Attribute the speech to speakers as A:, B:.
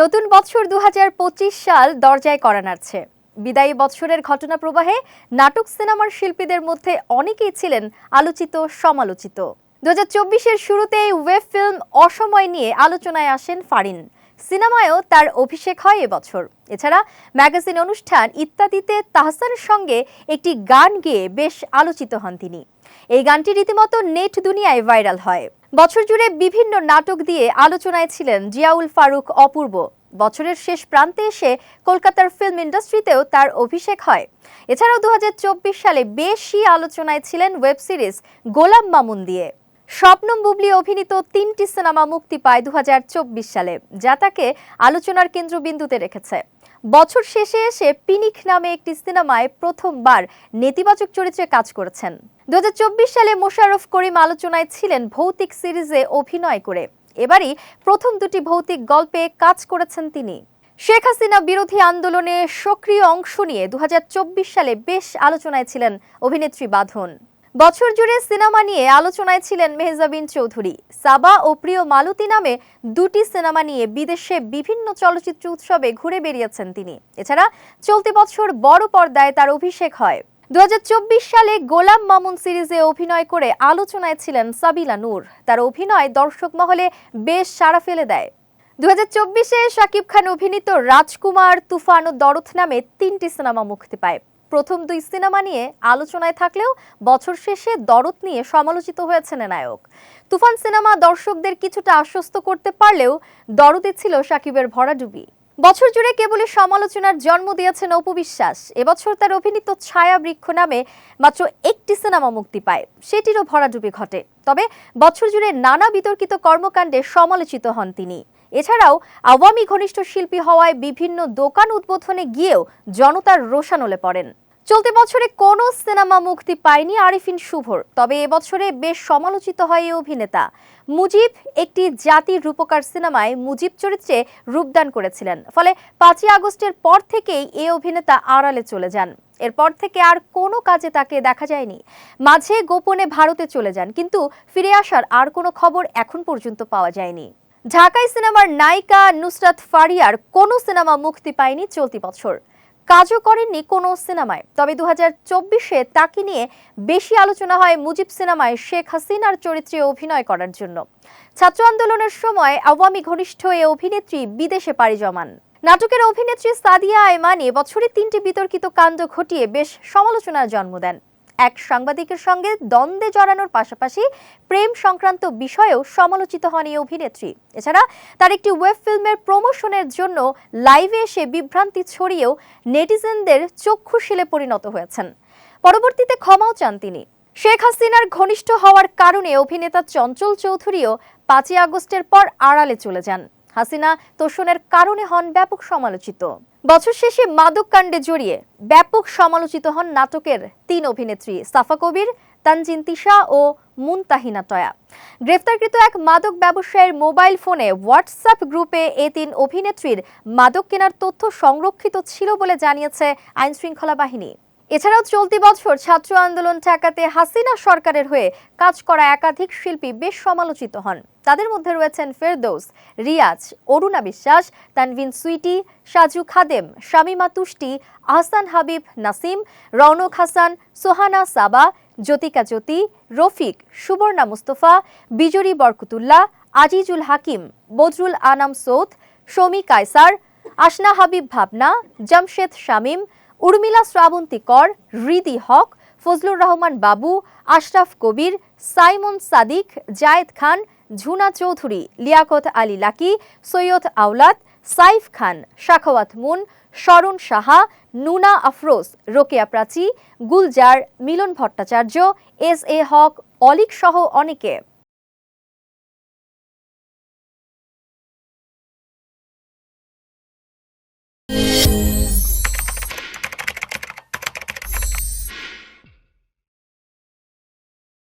A: নতুন বছর দু হাজার পঁচিশ সাল দরজায় করা বিদায়ী বৎসরের ঘটনা প্রবাহে নাটক সিনেমার শিল্পীদের মধ্যে অনেকেই ছিলেন আলোচিত, সমালোচিত। দু হাজার চব্বিশের শুরুতেই ওয়েব ফিল্ম অসময় নিয়ে আলোচনায় আসেন ফারিন। সিনেমায়ও তার অভিষেক হয় এবছর। এছাড়া ম্যাগাজিন অনুষ্ঠান ইত্যাদিতে তাহসানের সঙ্গে একটি গান গেয়ে বেশ আলোচিত হন তিনি। এই গানটি রীতিমতো নেট দুনিয়ায় ভাইরাল হয়। বছর জুড়ে বিভিন্ন নাটক দিয়ে আলোচনায় ছিলেন জিয়াউল ফারুক অপূর্ব। বছরের শেষ প্রান্তে এসে কলকাতার ফিল্ম ইন্ডাস্ট্রিতেও তার অভিষেক হয়। এছাড়াও দু হাজার চব্বিশ সালে বেশি আলোচনায় ছিলেন ওয়েব সিরিজ গোলাম মামুন দিয়ে। স্বপ্নম বুবলি অভিনীত তিনটি সিনেমা মুক্তি পায় দু হাজার চব্বিশ সালে, যা তাকে আলোচনার কেন্দ্রবিন্দুতে রেখেছে। বছর শেষে এসে পিনিক নামে একটি সিনেমায় প্রথমবার নেতিবাচক চরিত্রে কাজ করেছেন। দুহাজার চব্বিশ সালে মোশাররফ করিম আলোচনায় ছিলেন ভৌতিক সিরিজে অভিনয় করে। এবারই প্রথম দুটি ভৌতিক গল্পে কাজ করেছেন তিনি। শেখ হাসিনা বিরোধী আন্দোলনে সক্রিয় অংশ নিয়ে দুহাজার চব্বিশ সালে বেশ আলোচনায় ছিলেন অভিনেত্রী বাঁধন। বছর জুড়ে সিনেমা নিয়ে আলোচনায় ছিলেন মেহজাবিন চৌধুরী। সাবা ও প্রিয় মালতী নামে দুটি সিনেমা নিয়ে বিদেশে বিভিন্ন চলচ্চিত্র উৎসবে ঘুরে বেরিয়েছেন তিনি। এছাড়া চলতি বছর বড় পর্দায় তার অভিষেক হয়। দু হাজার চব্বিশ সালে গোলাম মামুন সিরিজে অভিনয় করে আলোচনায় ছিলেন সাবিলা নূর। তার অভিনয় দর্শক মহলে বেশ সাড়া ফেলে দেয়। দু হাজার চব্বিশে শাকিব খান অভিনীত রাজকুমার তুফান ও দরথ নামে তিনটি সিনেমা মুক্তি পায়। প্রথম দুই সিনেমা নিয়ে আলোচনায় থাকলেও বছর শেষে দরদ নিয়ে সমালোচিত হয়েছেন নায়ক। তুফান সিনেমা দর্শকদের কিছুটা আশ্বস্ত করতে পারলেও দরদে ছিল শাকিবের ভরাডুবি বছর জুড়ে কেবলই সমালোচনার জন্ম দিয়েছেন অপবিশ্বাস এবছর তার অভিনীত ছায়া বৃক্ষ নামে মাত্র একটি সিনেমা মুক্তি পায়। সেটিরও ভরাডুবি ঘটে। তবে বছর জুড়ে নানা বিতর্কিত কর্মকাণ্ডে সমালোচিত হন তিনি। এছাড়াও আওয়ামী ঘনিষ্ঠ শিল্পী হওয়ায় বিভিন্ন দোকান উদ্বোধনে গিয়েও জনতার রোষানলে পড়েন। চলতি বছরে কোনো সিনেমা মুক্তি পায়নি আরিফিন শুভর, তবে এবছরে বেশ সমালোচিত হয় এই অভিনেতা। মুজিব একটি জাতির রূপকার সিনেমায় মুজিব চরিত্রে রূপদান করেছিলেন, ফলে পাঁচই আগস্টের পর থেকেই এই অভিনেতা আড়ালে চলে যান। এরপর থেকে আর কোনো কাজে তাকে দেখা যায়নি। মাঝে গোপনে ভারতে চলে যান, কিন্তু ফিরে আসার আর কোনো খবর এখন পর্যন্ত পাওয়া যায়নি। ঢাকাই সিনেমার নায়িকা নুসরাত ফারিয়ার কোনো সিনেমা মুক্তি পায়নি চলতি বছর। কাজও করেননি কোনো সিনেমায়। তবে দু হাজার চব্বিশে তাকে নিয়ে বেশি আলোচনা হয় মুজিব সিনেমায় শেখ হাসিনার চরিত্রে অভিনয় করার জন্য। ছাত্র আন্দোলনের সময় আওয়ামী ঘনিষ্ঠ এ অভিনেত্রী বিদেশে পাড়ি জমান। নাটকের অভিনেত্রী সাদিয়া আয়মানি বছরে তিনটি বিতর্কিত কাণ্ড ঘটিয়ে বেশ সমালোচনার জন্ম দেন। এক সাংবাদিকের সঙ্গে দ্বন্দ্বে জড়ানোর পাশাপাশি প্রেম সংক্রান্ত বিষয়েও সমালোচিত হন এই অভিনেত্রী। এছাড়া তার একটি ওয়েব ফিল্মের প্রমোশনের জন্য লাইভে এসে বিভ্রান্তি ছড়িয়েও নেটিজেনদের চক্ষুশীলে পরিণত হয়েছেন। পরবর্তীতে ক্ষমাও চান তিনি। শেখ হাসিনার ঘনিষ্ঠ হওয়ার কারণে অভিনেতা চঞ্চল চৌধুরীও পাঁচই আগস্টের পর আড়ালে চলে যান। হাসিনা তোষণের কারণে হন ব্যাপক সমালোচিত। বছর শেষে মাদক কাণ্ডে জড়িয়ে ব্যাপক সমালোচিত হন নাটকের তিন অভিনেত্রী সাফা কবির, তানজিন তিশা ও মুনতাহিনা টয়া। গ্রেফতারকৃত এক মাদক ব্যবসায়ীর মোবাইল ফোনে হোয়াটসঅ্যাপ গ্রুপে এ তিন অভিনেত্রীর মাদক কেনার তথ্য সংরক্ষিত ছিল বলে জানিয়েছে আইনশৃঙ্খলা বাহিনী। এছাড়াও চলতি বছর ছাত্র আন্দোলন ঠেকাতে হাসিনা সরকারের হয়ে কাজ করা একাধিক শিল্পী বেশ সমালোচিত হন। তাদের মধ্যে রয়েছেন ফেরদৌস, রিয়াজ, অরুণা বিশ্বাস, তানভিন সুইটি, সাজু খাদেম, শামিমা তুষ্টি, আহসান হাবিব নাসিম, রৌনক হাসান, সোহানা সাবা, জ্যোতিকা জ্যোতি, রফিক, সুবর্ণা মুস্তফা বিজরি বরকতুল্লাহ, আজিজুল হাকিম, বদরুল আনাম সৌদ শমী কায়সার, আশনা হাবিব ভাবনা, জামশেদ শামীম, উর্মিলা শ্রাবন্তী কর, হৃদি হক, ফজলুর রহমান বাবু, আশরাফ কবির, সাইমন সাদিক, জায়েদ খান ঝুনা চৌধুরী, লিয়াকত আলী লাকি, সৈয়দ আওলাদ, সাইফ খান, শাখাওয়াত মুন শরণ সাহা, নুনা আফরোজ, রোকেয়া প্রাচী, গুলজার, মিলন ভট্টাচার্য, এস এ হক, অলিক সহ অনেকে।